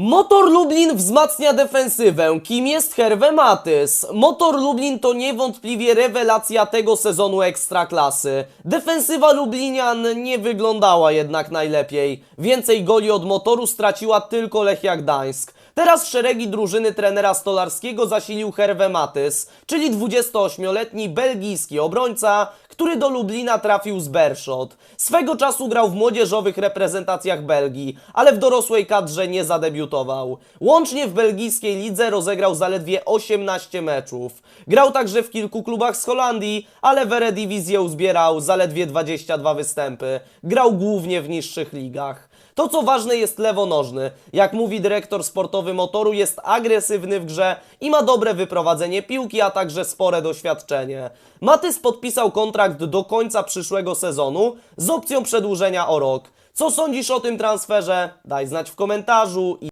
Motor Lublin wzmacnia defensywę. Kim jest Herve Matys? Motor Lublin to niewątpliwie rewelacja tego sezonu Ekstraklasy. Defensywa Lublinian nie wyglądała jednak najlepiej. Więcej goli od motoru straciła tylko Lechia Gdańsk. Teraz szeregi drużyny trenera Stolarskiego zasilił Herve Matys, czyli 28-letni belgijski obrońca, który do Lublina trafił z Berszot. Swego czasu grał w młodzieżowych reprezentacjach Belgii, ale w dorosłej kadrze nie zadebiutował. Łącznie w belgijskiej lidze rozegrał zaledwie 18 meczów. Grał także w kilku klubach z Holandii, ale w Eredivisie uzbierał zaledwie 22 występy. Grał głównie w niższych ligach. To co ważne jest lewonożny. Jak mówi dyrektor sportowy motoru, jest agresywny w grze i ma dobre wyprowadzenie piłki, a także spore doświadczenie. Matys podpisał kontrakt do końca przyszłego sezonu z opcją przedłużenia o rok. Co sądzisz o tym transferze? Daj znać w komentarzu i